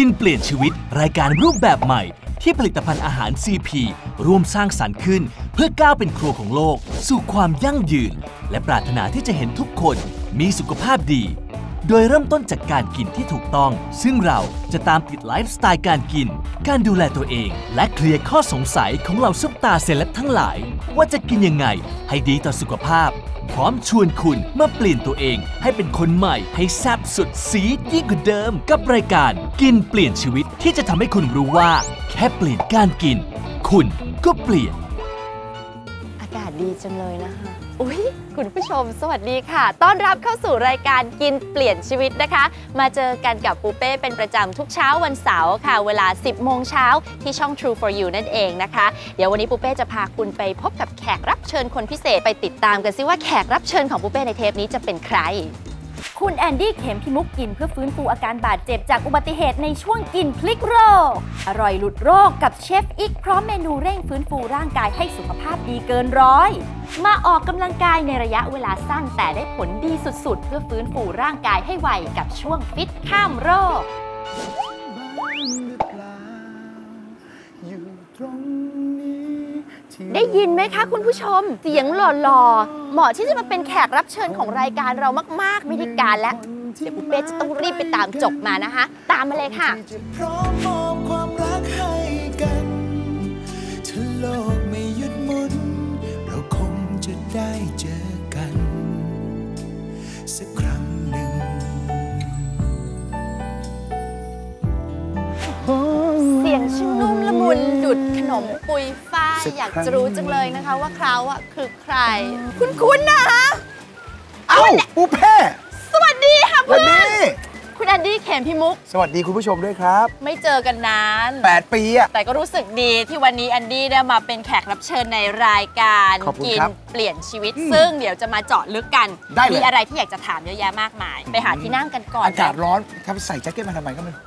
กินเปลี่ยนชีวิตรายการรูปแบบใหม่ ที่ผลิตภัณฑ์อาหาร CP ร่วมสร้างสรรค์ขึ้น เพื่อก้าวเป็นครัวของโลก สู่ความยั่งยืน และปรารถนาที่จะเห็นทุกคนมีสุขภาพดี โดยเริ่มต้นจากการกินที่ถูกต้อง ซึ่งเราจะตามติดไลฟ์สไตล์การกิน การดูแลตัวเอง และเคลียร์ข้อสงสัยของเหล่าซุปตาเซเลบทั้งหลาย ว่าจะกินยังไง ให้ดีต่อสุขภาพ พร้อมชวนคุณมาเปลี่ยนตัวเอง ให้เป็นคนใหม่ให้แซ่บสุดสียิ่งกว่าเดิม กับรายการกินเปลี่ยนชีวิตที่จะทำให้คุณรู้ว่า แค่เปลี่ยนการกิน คุณก็เปลี่ยน อากาศดีจังเลยนะคะ อุ๊ย คุณผู้ชม สวัสดีค่ะ ต้อนรับเข้าสู่รายการกินเปลี่ยนชีวิตนะคะ มาเจอกันกับปูเป้เป็นประจำทุกเช้าวันเสาร์ค่ะ เวลา 10 โมงเช้าที่ช่อง True for You นั่นเองนะคะ เดี๋ยววันนี้ปูเป้จะพาคุณไปพบกับแขกรับเชิญคนพิเศษไปติดตามกันซิว่าแขกรับเชิญของปูเป้ในเทปนี้จะเป็นใคร คุณแอนดี้เข็มพิมุกกินเพื่อฟื้นฟูอาการบาดเจ็บจากอุบัติเหตุในช่วงกินพลิกโรค อร่อยหลุดโรคกับเชฟอิกพร้อมเมนูเร่งฟื้นฟูร่างกายให้สุขภาพดีเกินร้อย มาออกกำลังกายในระยะเวลาสั้นแต่ได้ผลดีสุดๆ เพื่อฟื้นฟูร่างกายให้ไวกับช่วงฟิตข้ามโรค ได้ยินไหมคะคุณผู้ชม เสียงหล่อๆ เหมาะที่จะมาเป็นแขกรับเชิญของรายการเรามากๆไม่ได้การแล้วเดี๋ยวปุ๊เป้จะต้องรีบไปตามจบมานะคะ ตามมาเลยค่ะจะพร้อมมอบความรักให้กันถ้าโลกไม่หยุดหมุน เราคงจะได้ นุ่มละมุนดุดขนมปุยฝ้ายสักอยากครั้งจะรู้จังเลยนะคะว่าเขาอะคือใคร คุณคุณนะคะเอ้าปูเป้สวัสดีค่ะสวัสเพื่อนดีคุณแอนดี้เข็มพิมุก สวัสดีคุณผู้ชมด้วยครับ ไม่เจอกันนาน 8 ปีอะแต่ก็รู้สึกดีที่วันนี้แอนดี้ได้มาเป็นแขกรับเชิญในรายการขอบคุณกิครับเปลี่ยนชีวิตอืมซึ่งเดี๋ยวจะมาเจาะลึกกันได้เลยมีอะไรที่อยากจะถามเยอะแยะมากมาย ไปหาที่นั่งกันก่อนอากาศไหมร้อนครับใส่แจ็คเก็ตมาทำไมก็ไม่รู้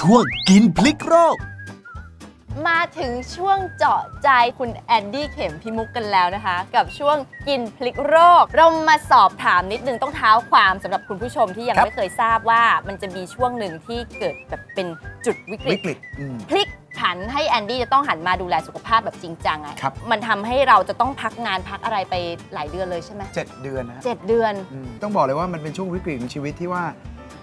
ช่วงกินพลิกโรค มาถึงช่วงเจาะใจคุณแอนดี้เข็มพิมุกกันแล้วนะคะ กับช่วงกินพลิกโรค เรามาสอบถามนิดนึงต้องเท้าความสำหรับคุณผู้ชมที่ยังครับ ไม่เคยทราบว่ามันจะมีช่วงหนึ่งที่เกิดแบบเป็นจุดวิกฤวิต กฤตอืม พลิกผันให้แอนดี้จะต้องหันมาดูแลสุขภาพแบบจริงจังอะครับ มันทำให้เราจะต้องพักงานพักอะไรไปหลายเดือนเลยใช่ไหมเจ็ดเดือนนะเจ็ดเดือน อืมต้องบอกเลยว่ามันเป็นช่วงวิกฤตของชีวิตที่ว่า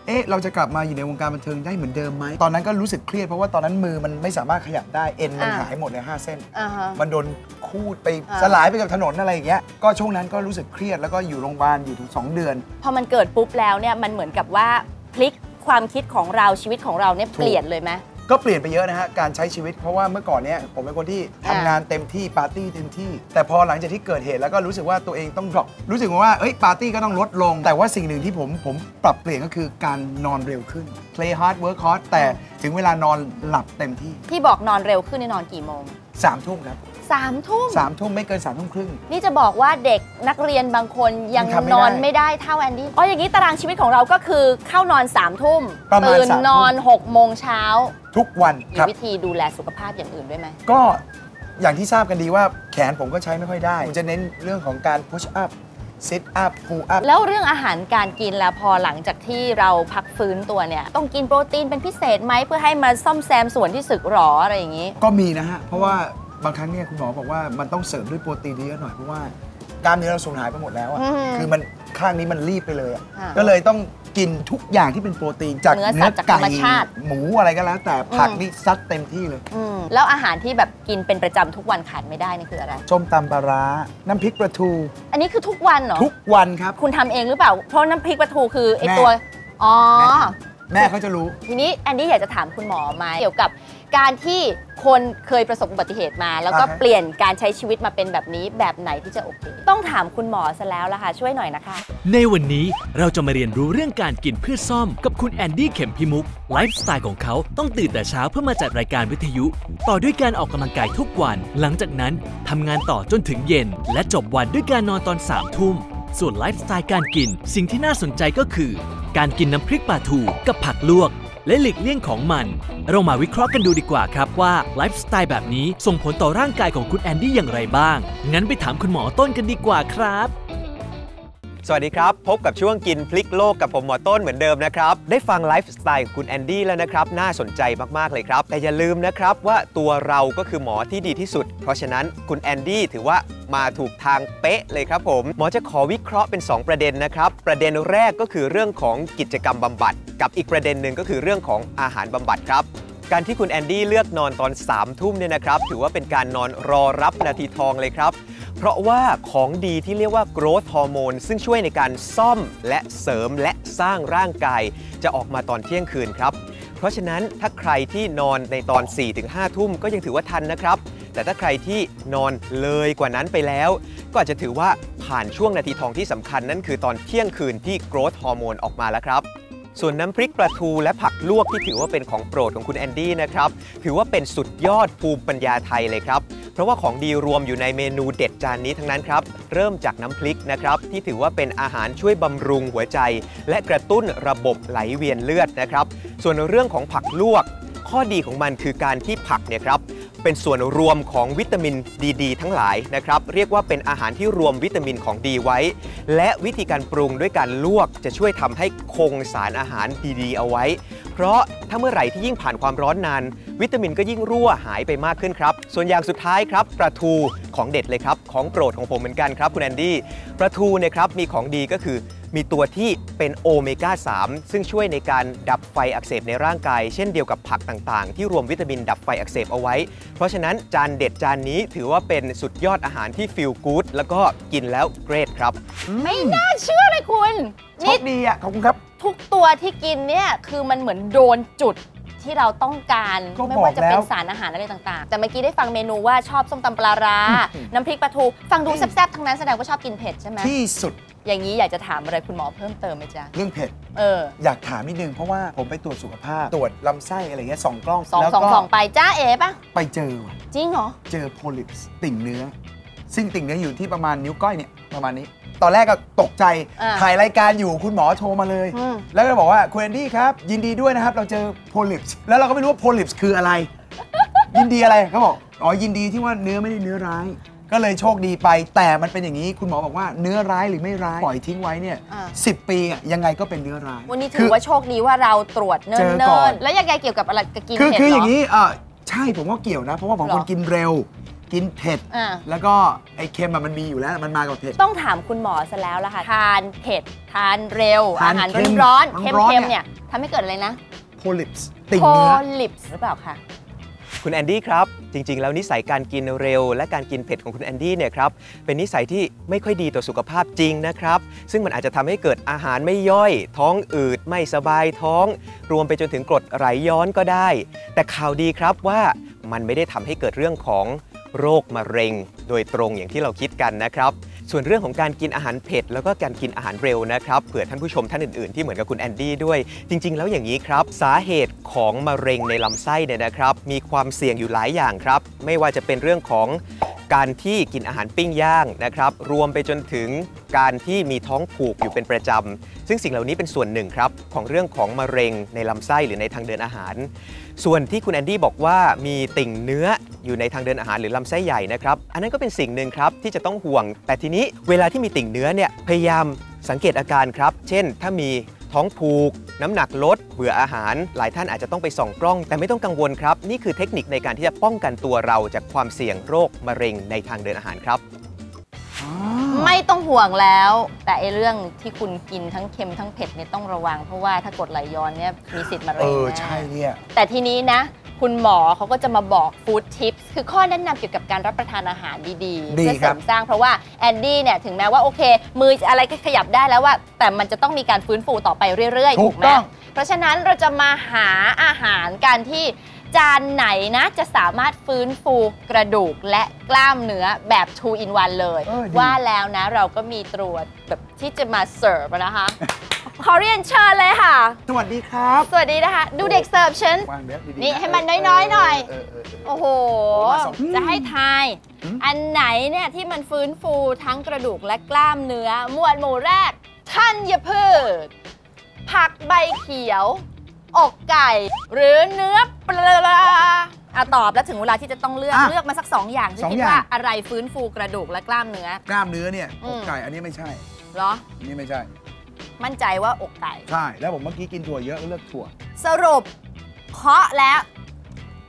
เอ๊ะเราจะกลับมาอยู่ในวงการบันเทิงได้เหมือนเดิมไหมตอนนั้นก็รู้สึกเครียดเพราะว่าตอนนั้นมือมันไม่สามารถขยับได้เอ็นมันอ่า หายหมดเลยห้าเส้น อ่าฮะ มันโดนคูดไปอ่า สลายไปกับถนนอะไรอย่างเงี้ย ก็ช่วงนั้นก็รู้สึกเครียดแล้วก็อยู่โรงพยาบาลอยู่ถึง2เดือน พอมันเกิดปุ๊บแล้วเนี่ยมันเหมือนกับว่าพลิกความคิดของเราชีวิตของเราเนี่ยเปลี่ยนเลยไหม ก็เปลี่ยนไปเยอะนะฮะการใช้ชีวิตเพราะว่าเมื่อก่อนเนี้ยผมเป็นคนที่ทำอ่างงานเต็มที่ปาร์ตี้เต็มที่ แต่พอหลังจากที่เกิดเหตุแล้วก็รู้สึกว่าตัวเองต้อง drop รู้สึกว่าเอ้ยปาร์ตี้ก็ต้องลดลง แต่ว่าสิ่งหนึ่งที่ผมผมปรับเปลี่ยนก็คือการนอนเร็วขึ้น play hard work hard แต่ถึงเวลานอนหลับเต็มที่ที่บอกนอนเร็วขึ้นนี่นอนกี่โมงสามทุ่มครับสามทุ่มสามทุ่มไม่เกินสามทุ่มครึ่ง นี่จะบอกว่าเด็กนักเรียนบางคนยังยังทำไม่นอนได้ไม่ได้เท่าแอนดี้อ๋ออย่างนี้ตารางชีวิตของเราก็คือเข้านอน3ามทุ่มประมาณตื่นสามทุ่ม นอน6กโมงเช้า ทุกวันมีครับวิธีดูแลสุขภาพอย่างอื่นด้วยไหมก็อย่างที่ทราบกันดีว่าแขนผมก็ใช้ไม่ค่อยได้ผมจะเน้นเรื่องของการ push up sit up pull up แล้วเรื่องอาหารการกินแล้วพอหลังจากที่เราพักฟื้นตัวเนี่ย ต้องกินโปรตีนเป็นพิเศษไหมเพื่อให้มาซ่อมแซมส่วนที่สึกหรออะไรอย่างนี้ ก็มีนะฮะ เพราะว่าบางครั้งเนี่ยคุณหมอบอกว่ามันต้องเสริมด้วยโปรตีนเยอะหน่อยเพราะว่ากล้ามเนื้อเราสูญหายไปหมดแล้วอะอืมคือมันข้างนี้มันรีบไปเลยอะอ่าก็เลยต้อง กินทุกอย่างที่เป็นโปรตีนจากเนื้อสัตว์จากธรรมชาติ หมูอะไรก็แล้ว แต่ผักอืมนี่ซัดเต็มที่เลย อืมแล้วอาหารที่แบบกินเป็นประจำทุกวันขาดไม่ได้นี่คืออะไร ส้มตำปลาร้า น้ำพริกปลาทู อันนี้คือทุกวันเหรอ ทุกวันครับ คุณทำเองหรือเปล่า เพราะน้ำพริกปลาทูคือไอแม่ ตัว อ๋อ แม่เขาจะรู้ ทีนี้แอนดี้อยากจะถามคุณหมอมาเกี่ยวกับ การที่คนเคยประสบอุบัติเหตุมา แล้วก็อ่าฮะ เปลี่ยนการใช้ชีวิตมาเป็นแบบนี้แบบไหนที่จะโอเค ต้องถามคุณหมอซะแล้วล่ะค่ะ ช่วยหน่อยนะคะ ในวันนี้เราจะมาเรียนรู้เรื่องการกินเพื่อซ่อมกับคุณแอนดี้เข็มพิมุกไลฟ์สไตล์ของเขาต้องตื่นแต่เช้าเพื่อมาจัดรายการวิทยุ ต่อด้วยการออกกำลังกายทุกวัน หลังจากนั้นทำงานต่อจนถึงเย็น และจบวันด้วยการนอนตอนสามทุ่ม ส่วนไลฟ์สไตล์การกิน สิ่งที่น่าสนใจก็คือ การกินน้ำพริกปลาทูกับผักลวก และหลีกเลี่ยงของมัน เรามาวิเคราะห์กันดูดีกว่าครับว่าไลฟ์สไตล์แบบนี้ส่งผลต่อร่างกายของคุณแอนดี้อย่างไรบ้าง งั้นไปถามคุณหมอต้นกันดีกว่าครับ สวัสดีครับ พบกับช่วงกินพลิกโลกกับผมหมอต้นเหมือนเดิมนะครับ ได้ฟังไลฟ์สไตล์ของคุณแอนดี้แล้วนะครับ น่าสนใจมากๆเลยครับ แต่อย่าลืมนะครับว่าตัวเราก็คือหมอที่ดีที่สุด เพราะฉะนั้นคุณแอนดี้ถือว่ามาถูกทางเป๊ะเลยครับผม หมอจะขอวิเคราะห์เป็น 2 ประเด็นนะครับ ประเด็นแรกก็คือเรื่องของกิจกรรมบำบัด กับอีกประเด็นหนึ่งก็คือเรื่องของอาหารบำบัดครับการที่คุณแอนดี้เลือกนอนตอน3ามทุ่มเนี่ยนะครับ ถือว่าเป็นการนอนรอรับนาทีทองเลยครับ เพราะว่าของดีที่เรียกว่า growth hormone ซึ่งช่วยในการซ่อมและเสริมและสร้างร่างกาย จะออกมาตอนเที่ยงคืนครับ เพราะฉะนั้นถ้าใครที่นอนในตอน 4-5 ทุ่มก็ยังถือว่าทันนะครับ แต่ถ้าใครที่นอนเลยกว่านั้นไปแล้ว ก็อาจจะถือว่าผ่านช่วงนาทีทองที่สำคัญนั่นคือตอนเที่ยงคืนที่ growth hormone ออกมาแล้วครับ ส่วนน้ำพริกปลาทูและผักลวกที่ถือว่าเป็นของโปรดของคุณแอนดี้นะครับ ถือว่าเป็นสุดยอดภูมิปัญญาไทยเลยครับ เพราะว่าของดีรวมอยู่ในเมนูเด็ดจานนี้ทั้งนั้นครับ เริ่มจากน้ำพริกนะครับที่ถือว่าเป็นอาหารช่วยบำรุงหัวใจ และกระตุ้นระบบไหลเวียนเลือดนะครับ ส่วนเรื่องของผักลวก ข้อดีของมันคือการที่ผักเนี่ยครับ เป็นส่วนรวมของวิตามินดีดทั้งหลายนะครับ เรียกว่าเป็นอาหารที่รวมวิตามินของดีไว้ และวิธีการปรุงด้วยการลวกจะช่วยทำให้คงสารอาหารดีๆ เอาไว้ เพราะถ้าเมื่อไหร่ที่ยิ่งผ่านความร้อนนาน วิตามินก็ยิ่งรั่วหายไปมากขึ้นครับ ส่วนอย่างสุดท้ายครับปลาทูของเด็ดเลยครับของโปรดของผมเหมือนกันครับคุณแอนดี้ปลาทูเนี่ยครับมีของดีก็คือ มีตัวที่เป็นโอเมก้า 3 ซึ่งช่วยในการดับไฟอักเสบในร่างกาย เช่นเดียวกับผักต่างๆ ที่รวมวิตามินดับไฟอักเสบเอาไว้ เพราะฉะนั้นจานเด็ดจานนี้ถือว่าเป็นสุดยอดอาหารที่ฟีลกู๊ดแล้วก็กินแล้วเกรดครับ ไม่น่าเชื่อเลยคุณโชนี่คดีอะขอบคุณครับ ทุกตัวที่กินเนี่ยคือมันเหมือนโดนจุดที่เราต้องการก็ไม่บอกว่าจะเป็นแล้วสารอาหารอะไรต่างๆ แต่เมื่อกี้ได้ฟังเมนูว่าชอบส้มตำปลาร้า น้ำพริกปลาทู ฟังดูแซ่บๆทั้งนั้นแสดงว่าชอบกินเผ็ดใช่ไหมที่สุด อย่างนี้อยากจะถามอะไรคุณหมอเพิ่มเติมไหมจ๊ะ เรื่องเผ็ด เออ อยากถามนิดนึงเพราะว่าผมไปตรวจสุขภาพ ตรวจลำไส้อะไรเงี้ยสองกล้องสองแล้วสองก็สองไปจ้าเอ๋ปะไปเจอว่ะจริงเหรอ เจอโพลิปส์ติ่งเนื้อ ซึ่งติ่งเนื้ออยู่ที่ประมาณนิ้วก้อยเนี่ยประมาณนี้ ตอนแรกก็ตกใจอ่าถ่ายรายการอยู่คุณหมอโทรมาเลย อืม แล้วก็บอกว่าคุณแอนดี้ครับ ยินดีด้วยนะครับ เราเจอโพลิปส์แล้วเราก็ไม่รู้ว่าโพลิปส์คืออะไร ยินดีอะไรเขาบอกอ๋อยินดีที่ว่าเนื้อไม่ได้เนื้อร้าย ก็เลยโชคดีไป แต่มันเป็นอย่างนี้คุณหมอบอกว่าเนื้อร้ายหรือไม่ร้ายปล่อยทิ้งไว้เนี่ยอ่า สิปีอะยังไงก็เป็นเนื้อร้าย วันนี้ถือว่าโชคดีว่าเราตรวจเนิ่เจอก่อน นๆแล้วยังไงเกี่ยวกับอะไรกับกินคือเผ็ดคือเหรอย่างนี้เออใช่ผมว่าเกี่ยวนะ เพราะว่าผมเหรอคนกินเร็ว กินเผ็ด อ่า แล้วก็ไอ้เค็มอะมันมีอยู่แล้วมันมากับเผ็ด ต้องถามคุณหมอซะแล้วล่ะค่ะ ทานเผ็ด ทานเร็ว ทานอาหารเค็มร้อนๆร้อนๆเค็มๆเนี่เนี่ยยทำให้เกิดอะไรนะโพลิปส์ติ่งโพเนื้อลิปส์หรือเปล่าคะ คุณแอนดี้ครับ จริง ๆ แล้วนิสัยการกินเร็ว และการกินเผ็ดของคุณแอนดี้เนี่ยครับเป็นนิสัยที่ไม่ค่อยดีต่อสุขภาพจริงนะครับ ซึ่งมันอาจจะทำให้เกิดอาหารไม่ย่อย ท้องอืดไม่สบายท้อง รวมไปจนถึงกรดไหลย้อนก็ได้ แต่ข่าวดีครับว่ามันไม่ได้ทำให้เกิดเรื่องของโรคมะเร็ง โดยตรงอย่างที่เราคิดกันนะครับ ส่วนเรื่องของการกินอาหารเผ็ดแล้วก็การกินอาหารเร็วนะครับเผื่อท่านผู้ชมท่านอื่นๆ ที่เหมือนกับคุณแอนดี้ด้วย จริง ๆ แล้วอย่างนี้ครับ สาเหตุของมะเร็งในลำไส้เนี่ยนะครับ มีความเสี่ยงอยู่หลายอย่างครับ ไม่ว่าจะเป็นเรื่องของการที่กินอาหารปิ้งย่างนะครับ รวมไปจนถึงการที่มีท้องผูกอยู่เป็นประจำ ซึ่งสิ่งเหล่านี้เป็นส่วนหนึ่งครับ ของเรื่องของมะเร็งในลำไส้หรือในทางเดินอาหาร ส่วนที่คุณแอนดี้บอกว่ามีติ่งเนื้ออยู่ในทางเดินอาหารหรือลำไส้ใหญ่นะครับ อันนั้นก็เป็นสิ่งหนึ่งครับที่จะต้องห่วง แต่ทีนี้เวลาที่มีติ่งเนื้อเนี่ยพยายามสังเกตอาการครับ เช่น ถ้ามีท้องผูก น้ำหนักลด เบื่ออาหาร หลายท่านอาจจะต้องไปส่องกล้อง แต่ไม่ต้องกังวลครับ นี่คือเทคนิคในการที่จะป้องกันตัวเราจากความเสี่ยงโรคมะเร็งในทางเดินอาหารครับ ไม่ต้องห่วงแล้ว แต่ไอเรื่องที่คุณกินทั้งเค็มทั้งเผ็ดเนี่ยต้องระวัง เพราะว่าถ้ากดไหลย้อนเนี่ยมีสิทธิ์มะเอเร็งอนะใช่เนี่ย แต่ทีนี้นะ คุณหมอเขาก็จะมาบอกฟู้ดทิปส์คือข้อแนะนำเกี่ยวกับการรับประทานอาหารดีๆ ดีเพื่อคเสรัริบมสร้างเพราะว่าแอนดี้เนี่ยถึงแม้ว่าโอเค มืออะไรก็ขยับได้แล้วว่า แต่มันจะต้องมีการฟื้นฟูต่อไปเรื่อยๆถูถูกกไหม ต้อง เพราะฉะนั้นเราจะมาหาอาหารการที่ จานไหนนะ จะสามารถฟื้นฟูกระดูกและกล้ามเนื้อแบบ 2 in 1 เลย เออดี ว่าแล้วนะเราก็มีตรวจแบบที่จะมาเสิร์ฟนะคะ ขอเรียนเชิญเลยค่ะ สวัสดีครับสวัสดีนะคะ ดูเด็กเสิร์ฟฉัน วางเดี๋ยวดีๆนี่ะให้มันน้อยๆหน่อย เเเออโอ้โห มาสองจะให้ทาย อืม อันไหนเนี่ยที่มันฟื้นฟูทั้งกระดูกและกล้ามเนื้อ หมวดหมู่แรกธัญพืช ผักใบเขียว อกไก่ หรือเนื้อปลาอะตอบแล้วถึงเวลาที่จะต้องเลือกอะเลือกมาสักสองอย่างที่สองคิดอย่างว่าอะไรฟื้นฟูกระดูกและกล้ามเนื้อ กล้ามเนื้อเนี่ยอือกม ไก่อันนี้ไม่ใช่เหรอนี่ไม่ใช่ มั่นใจว่าอกไก่ ใช่ แล้วผมเมื่อกี้กินถั่วเยอะก็เลือกถั่ว สรุปเคาะแล้ว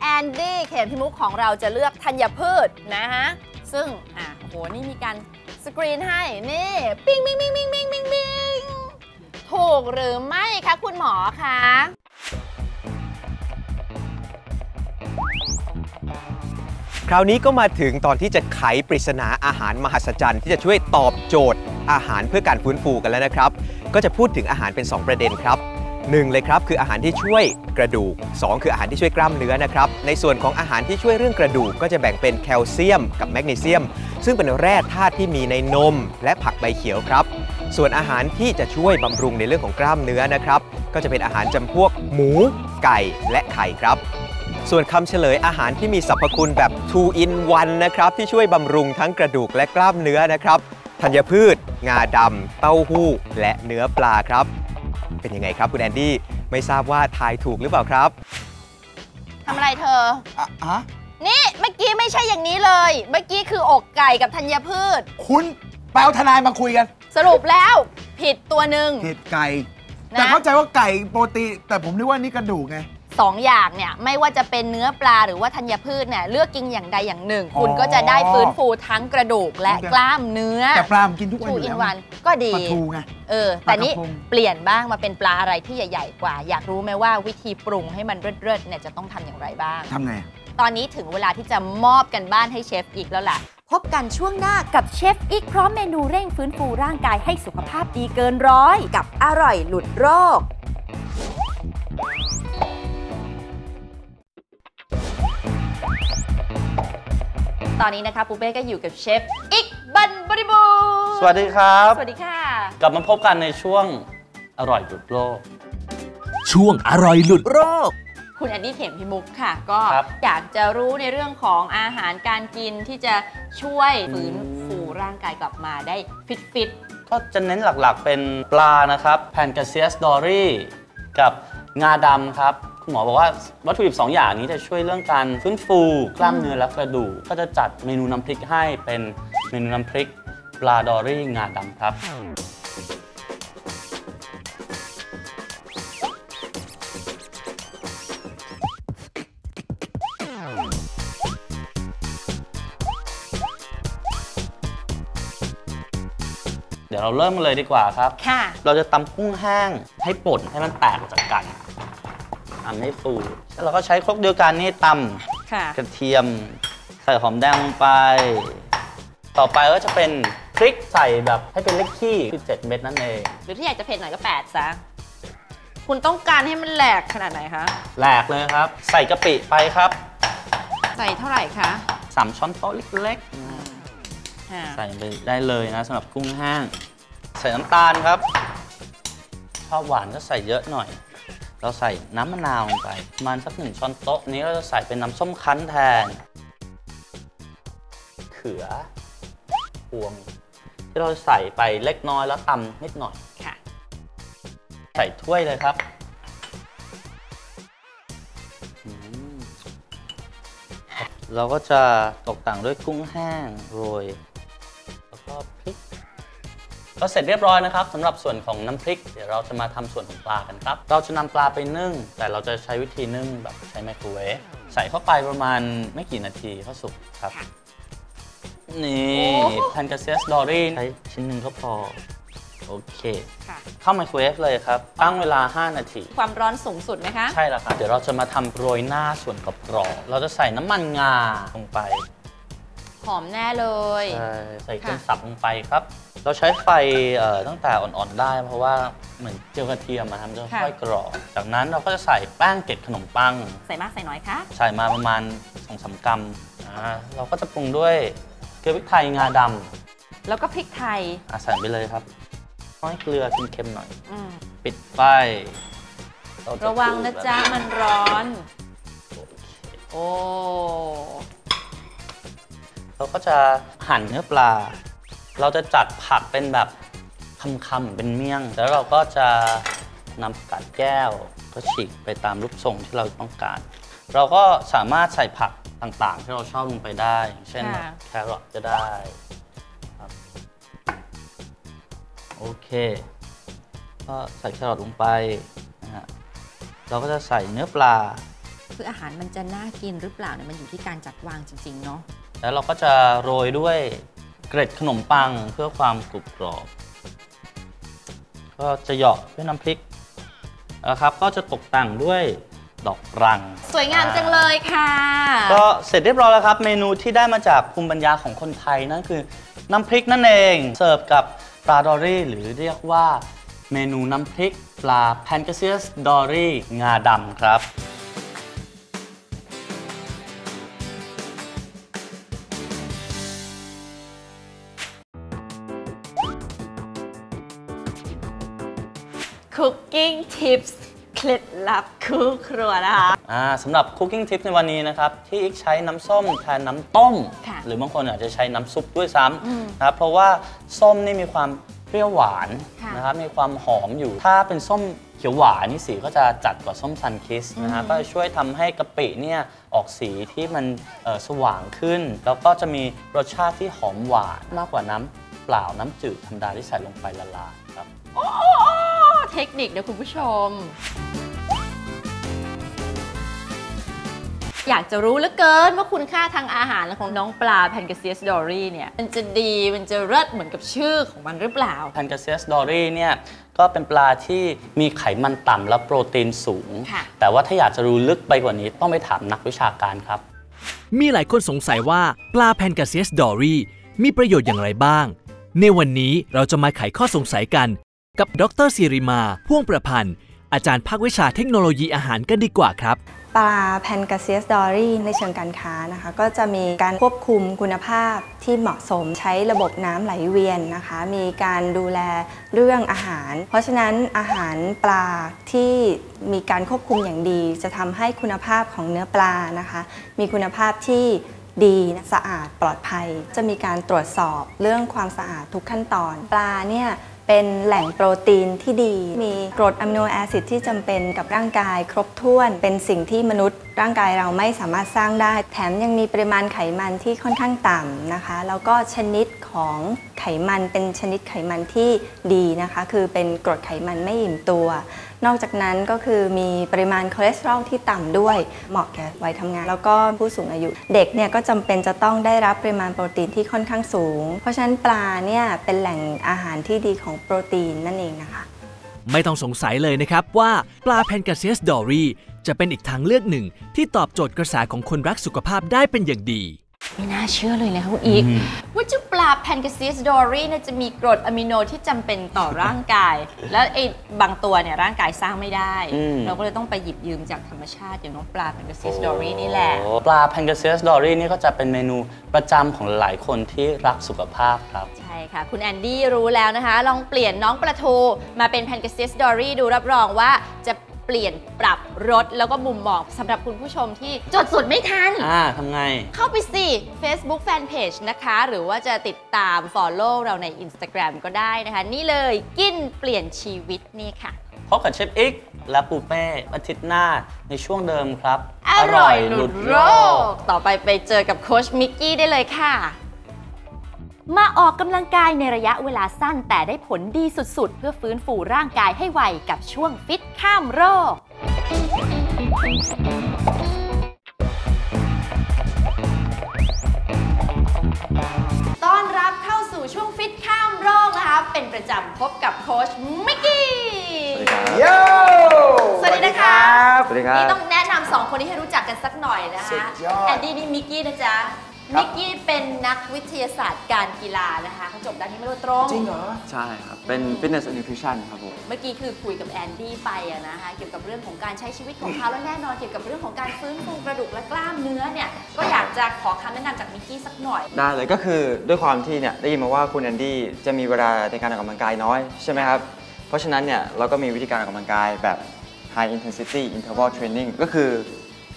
แอนดี้เข็มพิมุกของเราจะเลือกธัญพืชนะฮะ ซึ่ง อะโอ้โห นี่มีการสกรีนให้ นี่ ปิ้งปิ้งปิ้งปิ้งปิ้งปิ้งปิ้งถูกหรือไม่คะคุณหมอคะ คราวนี้ก็มาถึงตอนที่จะไขปริศนาอาหารมหัศจรรย์ที่จะช่วยตอบโจทย์ อาหารเพื่อการฟื้นฟูกันแล้วนะครับ ก็จะพูดถึงอาหารเป็น 2 ประเด็นครับหนึ่งเลยครับคืออาหารที่ช่วยกระดูก 2 คืออาหารที่ช่วยกล้ามเนื้อนะครับในส่วนของอาหารที่ช่วยเรื่องกระดูกก็จะแบ่งเป็นแคลเซียมกับแมกนีเซียม ซึ่งเป็นแร่ธาตุที่มีในนม และผักใบเขียวครับ ส่วนอาหารที่จะช่วยบำรุงในเรื่องของกล้ามเนื้อนะครับ ก็จะเป็นอาหารจำพวกหมู ไก่และไข่ครับ ส่วนคำเฉลยอาหารที่มีสรรพคุณแบบ 2 in 1 นะครับ ที่ช่วยบำรุงทั้งกระดูกและกล้ามเนื้อนะครับธัญพืช งาดำ เต้าหู้ และเนื้อปลาครับ เป็นยังไงครับคุณแอนดี้ ไม่ทราบว่าทายถูกหรือเปล่าครับทำอะไรเธอ อะฮะนี่เมื่อกี้ไม่ใช่อย่างนี้เลย เมื่อกี้คืออกไก่กับธัญพืช คุณแปลทนายมาคุยกัน สรุปแล้วผิดตัวหนึ่งเห็ดไก่นะแต่เข้าใจว่าไก่โปรตีนแต่ผมนึกว่านี่กระดูกไง สองอย่างเนี่ยไม่ว่าจะเป็นเนื้อปลาหรือว่าธัญพืชเนี่ยเลือกกินอย่างใดอย่างหนึ่งอ๋อคุณก็จะได้ฟื้นฟูทั้งกระดูกและกล้ามเนื้อแต่ปลาผมกินทุกวันทูอยู่อินแล้ววันก็ดีปลาทูไงเออแต่นี่ปลากระพงเปลี่ยนบ้างมาเป็นปลาอะไรที่ใหญ่ ๆ กว่า อยากรู้ไหมว่าวิธีปรุงให้มันเลิศๆเนี่ยจะต้องทำอย่างไรบ้างทำไงอะตอนนี้ถึงเวลาที่จะมอบกันบ้านให้เชฟอีกแล้วล่ะพบกันช่วงหน้ากับเชฟอีกพร้อมเมนูเร่งฟื้นฟูร่างกายให้สุขภาพดีเกินร้อย กับอร่อยหลุดโรค ตอนนี้นะคะปูเป้ก็อยู่กับเชฟอีกบันบริบูรณ์สวัสดีครับ สวัสดีค่ะ กลับมาพบกันในช่วงอร่อยหลุดโลก ช่วงอร่อยหลุดโรคคุณแอนดี้เข็มพิมุกค่ะ ก็ครับอยากจะรู้ในเรื่องของอาหารการกินที่จะช่วยฟื้นฟูร่างกายกลับมาได้ฟิตฟิตก็จะเน้นหลักๆเป็นปลานะครับแพนกาเซียสดอรี่กับงาดำครับ คุณหมอบอกว่าวัตถุดิบ2อย่างนี้จะช่วยเรื่องการฟื้นฟูกล้ามเนื้อและกระดูกก็จะจัดเมนูน้ำพริกให้เป็นเมนูน้ำพริกปลาดอรี่งาดำครับเดี๋ยวเราเริ่มกันเลยดีกว่าครับๆค่ะเราจะตำกุ้งแห้งให้ป่นให้มันแตกออกจากกัน ทำให้ฟูแล้วเราก็ใช้ครกเดียวกันนี่ตค่ะำกระเทียม ใส่หอมแดงลงไป ต่อไปก็จะเป็นพริกใส่แบบให้เป็นเล็กขี้คือ7เม็ดนั่นเองหรือที่อยากจะเผ็ดหน่อยก็แปดซะ คุณต้องการให้มันแหลกขนาดไหนคะ แหลกเลยครับ ใส่กะปิไปครับใส่เท่าไหร่คะ3ช้อนโต๊ะเล็กๆอ่าใส่ไปได้เลยนะสำหรับกุ้งแห้งใส่น้ำตาลครับชอบหวานก็ใส่เยอะหน่อย เราใส่น้ำมะนาวลงไปประมาณสักหนึ่งช้อนโต๊ะนี้เราจะใส่เป็นน้ำส้มคั้นแทน เขือพวง ที่เราใส่ไปเล็กน้อยแล้วตำนิดหน่อยค่ะ ใส่ถ้วยเลยครับอืมเราก็จะตกแต่งด้วยกุ้งแห้งโรย แล้วก็พริก ก็เสร็จเรียบร้อยนะครับสำหรับส่วนของน้ำพริก เดี๋ยวเราจะมาทำส่วนของปลากันครับ เราจะนำปลาไปนึ่ง แต่เราจะใช้วิธีนึ่งแบบใช้ไมโครเวฟใส่เข้าไปประมาณไม่กี่นาทีก็สุกครับ นี่โอ้แพนกาเซียสดอรี่ใช้ชิ้นหนึ่งก็พอ โอเคค่ะเข้าไมโครเวฟเลยครับ ตั้งเวลา 5 นาที ความร้อนสูงสุดไหมคะ ใช่แล้วครับ เดี๋ยวเราจะมาทำโรยหน้าส่วนกรอบๆเราจะใส่น้ำมันงาลงไป หอมแน่เลยใช่ใส่เครื่องค่ะสับลงไปครับ เราใช้ไฟเอ่อตั้งแต่อ่อนๆได้ เพราะว่าเหมือนเจียวกระเทียมมาทำจะค่อยกรอบ จากนั้นเราก็จะใส่แป้งเกล็ดขนมปัง ใส่มากใส่น้อยคะใส่มาประมาณ2อสกรัมอ่าเราก็จะปรุงด้วยเกลือพริกไทยงาดแล้วก็พริกไทยำอะใส่ไปเลยครับน้อยเกลือเค็มๆหน่อยอืมปิดไฟเาจระวังนะจ๊ะคลุกแบบมันร้อนโอเคโอ้เราก็จะหั่นเนื้อปลา เราจะจัดผักเป็นแบบคำๆเป็นเมี่ยง แล้วเราก็จะนำผักกาดแก้วก็ฉีกไปตามรูปทรงที่เราต้องการ เราก็สามารถใส่ผักต่างๆ ที่เราชอบลงไปได้อย่างเช่นค่ะ แครอทก็ได้ครับโอเคก็ใส่แครอทลงไปนะฮะเราก็จะใส่เนื้อปลา คืออาหารมันจะน่ากินหรือเปล่าเนี่ยมันอยู่ที่การจัดวางจริง ๆ เนาะแล้วเราก็จะโรยด้วย เกล็ดขนมปังเพื่อความกรุบกรอบ ก็จะเหยาะด้วยน้ำพริกนะครับ ก็จะตกแต่งด้วยดอกรัง สวยงามจังเลยค่ะ ก็เสร็จเรียบร้อยแล้วครับ เมนูที่ได้มาจากภูมิปัญญาของคนไทยนั่นคือน้ำพริกนั่นเองเสิร์ฟกับปลาดอรี่หรือเรียกว่าเมนูน้ำพริกปลาแพนก a เซียสดอรี่งาดำครับ Cooking Tips เคล็ดลับคู่ครัวนะคะอ่าสำหรับ Cooking Tips ในวันนี้นะครับ ที่อีกใช้น้ำส้มแทนน้ำต้มค่ะหรือบางคนอาจจะใช้น้ำซุปด้วยซ้ำนะครับเพราะว่าส้มนี่มีความเปรี้ยวหวานค่ะนะครับมีความหอมอยู่ ถ้าเป็นส้มเขียวหวานนี่สีก็จะจัดกว่าส้มซันคิสนะฮะก็จะช่วยทำให้กะปิเนี่ยออกสีที่มันเอ่อสว่างขึ้น แล้วก็จะมีรสชาติที่หอมหวานมากกว่าน้ำเปล่าน้ำจืดธรรมดาที่ใส่ลงไปละลายครับ เทคนิคนะคุณผู้ชม อยากจะรู้เหลือเกินว่าคุณค่าทางอาหารของน้องปลาแพนก a เซียสดอรี่เนี่ย มันจะดีมันจะเลิศเหมือนกับชื่อของมันหรือเปล่าพันกาเซียสดอรี่เนี่ยก็เป็นปลาที่มีไขมันต่ำและโปรตีนสูงค่ะแต่ว่าถ้าอยากจะรู้ลึกไปกว่านี้ต้องไปถามนักวิชาการครับ มีหลายคนสงสัยว่าปลาแพนกาเซียสดอรี่มีประโยชน์อย่างไรบ้าง ในวันนี้เราจะมาไขข้อสงสัยกัน กับดรสิริมา พ่วงประพันธ์ อาจารย์ภาควิชาเทคโนโลยีอาหารกันดีกว่าครับปลาแพนกาเซียสดอรี่ในเชิงการค้านะคะ ก็จะมีการควบคุมคุณภาพที่เหมาะสมใช้ระบบน้ำไหลเวียนนะคะ มีการดูแลเรื่องอาหาร เพราะฉะนั้นอาหารปลาที่มีการควบคุมอย่างดี จะทำให้คุณภาพของเนื้อปลานะคะ มีคุณภาพที่ดีสะอาดปลอดภัย จะมีการตรวจสอบเรื่องความสะอาดทุกขั้นตอน ปลาเนี่ย เป็นแหล่งโปรตีนที่ดี มีกรดอะมิโนแอซิดที่จำเป็นกับร่างกาย ครบถ้วน เป็นสิ่งที่มนุษย์ ร่างกายเราไม่สามารถสร้างได้ แถมยังมีปริมาณไขมันที่ค่อนข้างต่ำนะคะ แล้วก็ชนิดของไขมันเป็นชนิดไขมันที่ดีนะคะ คือเป็นกรดไขมันไม่อิ่มตัว นอกจากนั้นก็คือมีปริมาณคอเลสเตอรอลที่ต่ำด้วยเหมาะแก่วัยทำงาน แล้วก็ผู้สูงอายุ เด็กเนี่ยก็จำเป็นจะต้องได้รับปริมาณโปรตีนที่ค่อนข้างสูง เพราะฉะนั้นปลาเนี่ยเป็นแหล่งอาหารที่ดีของโปรตีนนั่นเองนะคะ ไม่ต้องสงสัยเลยนะครับว่าปลาแพนกาเซียสดอรี่จะเป็นอีกทางเลือกหนึ่งที่ตอบโจทย์กระแสของคนรักสุขภาพได้เป็นอย่างดี ไม่น่าเชื่อเลยนะคะคุณอีก ว่าเจ้าปลาแพนก a เซียสดอรี่เนี่ยจะมีกรดอะมิโนที่จำเป็นต่อร่างกาย แล้วไอ้บางตัวเนี่ยร่างกายสร้างไม่ได้อืมเราก็เลยต้องไปหยิบยืมจากธรรมชาติอย่างน้องปลาแพนก a เซียสดอรี่นี่แหละโอ้ปลาแพนกาเซียสดอรี่นี่ก็จะเป็นเมนูประจำของหลายคนที่รักสุขภาพครับ ใช่ค่ะ คุณแอนดี้รู้แล้วนะคะ ลองเปลี่ยนน้องปลาทูมาเป็นแพนก a เซียสดอรี่ดูรับรองว่าจะ เปลี่ยนปรับรสแล้วก็มุมมองสำหรับคุณผู้ชมที่จดสุดไม่ทัน อ่าทำไง เข้าไปสิ Facebook Fanpage นะคะ หรือว่าจะติดตาม Follow เราใน Instagram ก็ได้นะคะ นี่เลยกินเปลี่ยนชีวิตนี่ค่ะ พบกับเชฟอิกและปูเป้อาทิตย์หน้าในช่วงเดิมครับ อร่อยหลุดโรค ต่อไปไปเจอกับโค้ชมิกกี้ได้เลยค่ะ มาออกกำลังกายในระยะเวลาสั้นแต่ได้ผลดีสุดๆ เพื่อฟื้นฟูร่างกายให้ไวกับช่วงฟิตข้ามโรค ต้อนรับเข้าสู่ช่วงฟิตข้ามโรคนะคะ เป็นประจำพบกับโค้ชมิกกี้ โย่สวัสดีนะคะ สวัสดีครับนี่ต้องแนะนำสองคนนี้ให้รู้จักกันสักหน่อยนะสุคะดยอด แอนดี้นี่มิกกี้นะจ๊ะ มิกกี้เป็นนักวิทยาศาสตร์การกีฬานะคะเขาจบด้านนี้ไม่รู้ตรง จริงเหรอ ใช่ครับ เป็น Fitness and Nutrition ครับผม เมื่อกี้คือคุยกับแอนดี้ไปอะนะคะเกี่ยวกับเรื่องของการใช้ชีวิตของเขาและแน่นอนเกี่ยวกับเรื่องของการฟื้นฟูกระดูกและกล้ามเนื้อเนี่ยก็อยากจะขอคำแนะนำจากมิกกี้สักหน่อย ได้เลยก็คือด้วยความที่เนี่ยได้ยินมาว่าคุณแอนดี้จะมีเวลาในการออกกำลังกายน้อยใช่ไหมครับ เพราะฉะนั้นเนี่ยเราก็มีวิธีการออกกำลังกายแบบ High Intensity Interval Training ก็คือ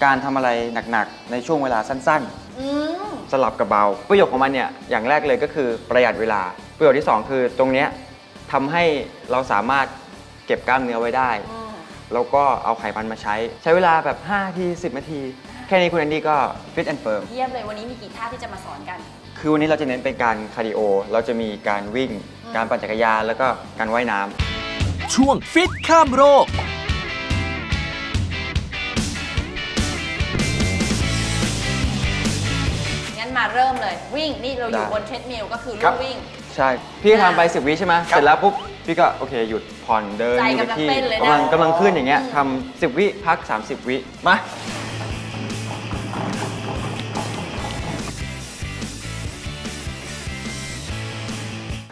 การทำอะไรหนักๆ ในช่วงเวลาสั้น อืมๆ สลับกับเบา ประโยชน์ของมันเนี่ยอย่างแรกเลยก็คือประหยัดเวลา ประโยชน์ที่สองคือตรงเนี้ยทำให้เราสามารถเก็บกล้ามเนื้อไว้ได้ อืมแล้วก็เอาไขมันมาใช้ ใช้เวลาแบบ5นาที10 นาที แค่นี้คุณแอนดี้ก็ฟิตแอนด์เฟิร์ม เยี่ยมเลยวันนี้มีกี่ท่าที่จะมาสอนกัน คือวันนี้เราจะเน้นเป็นการคาร์ดิโอ เราจะมีการวิ่งอืการปั่นจักรยาน แล้วก็การว่ายน้ำ ช่วงฟิตข้ามโรค นมาเริ่มเลย วิ่งนี่เราอยู่ได้บนเทรดมิลก็คือครัลู่บ วิ่ง ใช่ พี่ก็ทำไปสิบวิใช่ไหมครับเสร็จแล้วปุ๊บ พี่ก็โอเคหยุดผ่อนเดินใจอยู่กับกำลังที่เต้นเลยนะ กำลังกำลังขึ้นอย่างเงี้ยอืมทำสิบวิพัก 30 วิมา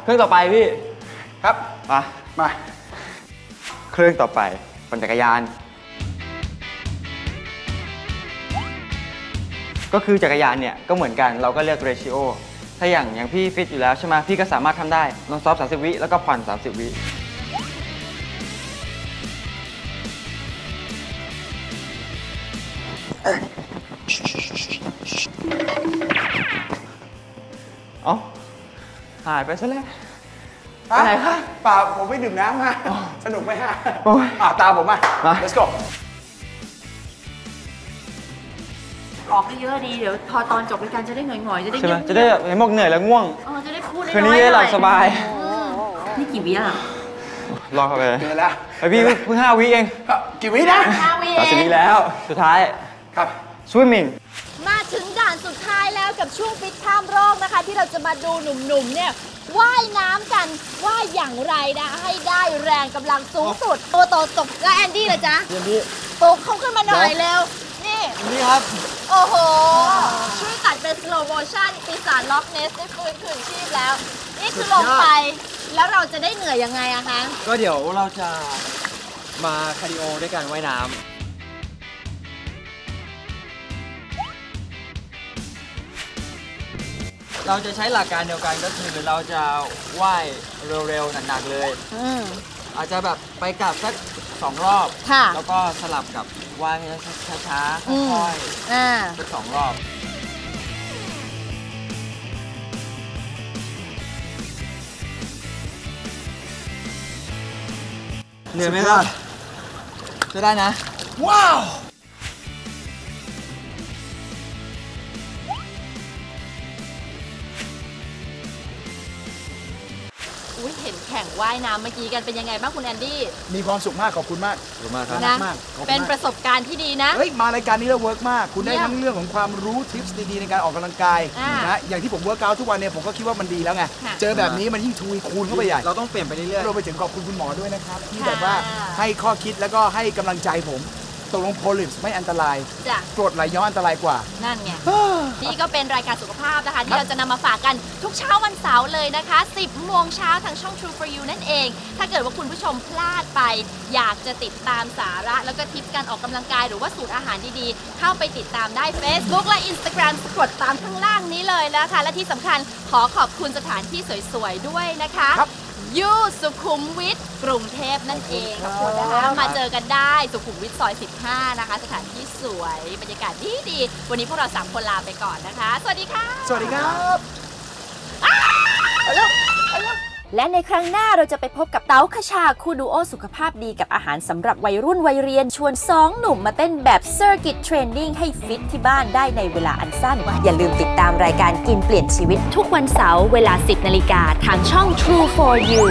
เครื่องต่อไปพี่ ครับ มา มา เครื่องต่อไปปั่นจักรยาน ก็คือจักรยานเนี่ยก็เหมือนกันเราก็เลือกเรชิโอถ้าอย่างอย่างพี่ฟิตอยู่แล้วใช่ไหมพี่ก็สามารถทำได้นอนซอฟ30วิแล้วก็ผ่อน30วิเอ้าหายไปซะแล้วไปไหนคะเปล่าผมไปดื่มน้ำมาสนุกไหมฮะโอ้ยอะตามผมมามา let's go ออกให้เยอะดีเดี๋ยวพอตอนจบรายการจะได้หน่อยๆจะได้ใช่ไหมเงียบๆจะได้แบบเห็นบอกเหนื่อยแล้วง่วง เออจะได้พูดได้คืนน้นี้อยได้หลับน่อยสบาย อืมนี่กี่วิอะรอเข้าไปเหนื่อยแล้วไอพี่เพิ่งห้าวิเองอะกี่วินะ ห้าวิสามสิบวิแล้ว สุดท้าย ครับ swimming มาถึงด่านสุดท้ายแล้วกับช่วงฟิตข้ามโรคนะคะ ที่เราจะมาดูหนุ่มๆเนี่ยว่ายน้ำกันว่ายอย่างไรนะให้ได้แรงกำลังสูงสุดโตโตตกแล้วแอนดี้เลยจ๊ะเดี๋ยวนี้ปลุกเขาขึ้นมาหน่อยเร็วนี่นี่ครับ โอ้โห ช่วยตัดเป็น slow motion ปีศาจล็อกเนสได้ฟื้นคืนชีพแล้ว นี่คือลงไป แล้วเราจะได้เหนื่อยยังไงอะคะ ก็เดี๋ยวเราจะมาคาร์ดิโอด้วยการว่ายน้ำเราจะใช้หลักการเดียวกันก็คือเราจะว่ายเร็วๆหนักๆเลยอืมอาจจะแบบไปกลับสักสองรอบค่ะแล้วก็สลับกับ ว่ายช้าๆอืมค่อยอ่าๆสักสองรอบ เหนื่อยไหมครับ จะได้นะ ว้าว อุ้ยเห็นแข่งว่ายน้ำเมื่อกี้กันเป็นยังไงบ้างคุณแอนดี้ มีความสุขมากขอบคุณมาก ขอบคุณมากครับ นะมากขอบคุณมาก เป็นประสบการณ์ที่ดีนะ เฮ้ยมารายการนี้เราเวิร์กมาก คุณได้เยี่ยมทั้งเรื่องของความรู้ทิปส์ดีๆในการออกกำลังกายอ่านนะอย่างที่ผมเวิร์กเอาทุกวันเนี่ยผมก็คิดว่ามันดีแล้วไงค่ะ เจอแบบนี้มันยิ่งทวีคูณเข้าไปใหญ่เราต้องเปลี่ยนไปเรื่อยรวมไปถึงขอบคุณคุณหมอด้วยนะครับที่ค่ะแบบว่าให้ข้อคิดแล้วก็ให้กำลังใจผม ตกลงโพลิปไม่อันตรายจ้ะ กรดไหลย้อนอันตรายกว่า นั่นไง นี่ก็เป็นรายการสุขภาพนะคะที่เราจะนำมาฝากกันทุกเช้าวันเสาร์เลยนะคะ 10 โมงเช้าทางช่อง True for You นั่นเอง ถ้าเกิดว่าคุณผู้ชมพลาดไป อยากจะติดตามสาระ แล้วก็ทิปการออกกำลังกายหรือว่าสูตรอาหารดีๆ เข้าไปติดตามได้ Facebook และ Instagram กดตามข้างล่างนี้เลยนะคะ และที่สำคัญขอขอบคุณสถานที่สวยๆด้วยนะคะ ครับ ยูสุขุมวิทกรุงเทพนั่นเองขอบคุณนะคะมาเจอกันได้สุขุมวิทซอย 15 นะคะ สถานที่สวยบรรยากาศดีดีๆวันนี้พวกเราสามคนลาไปก่อนนะคะ สวัสดีค่ะ สวัสดีครับ และในครั้งหน้าเราจะไปพบกับเต๋าขชาคู่ดูโอสุขภาพดีกับอาหารสำหรับวัยรุ่นวัยเรียนชวนสองหนุ่มมาเต้นแบบเซอร์กิตเทรนนิ่งให้ฟิตที่บ้านได้ในเวลาอันสั้น อย่าลืมติดตามรายการกินเปลี่ยนชีวิต ทุกวันเสาร์เวลา 10 นาฬิกาทางช่อง True for You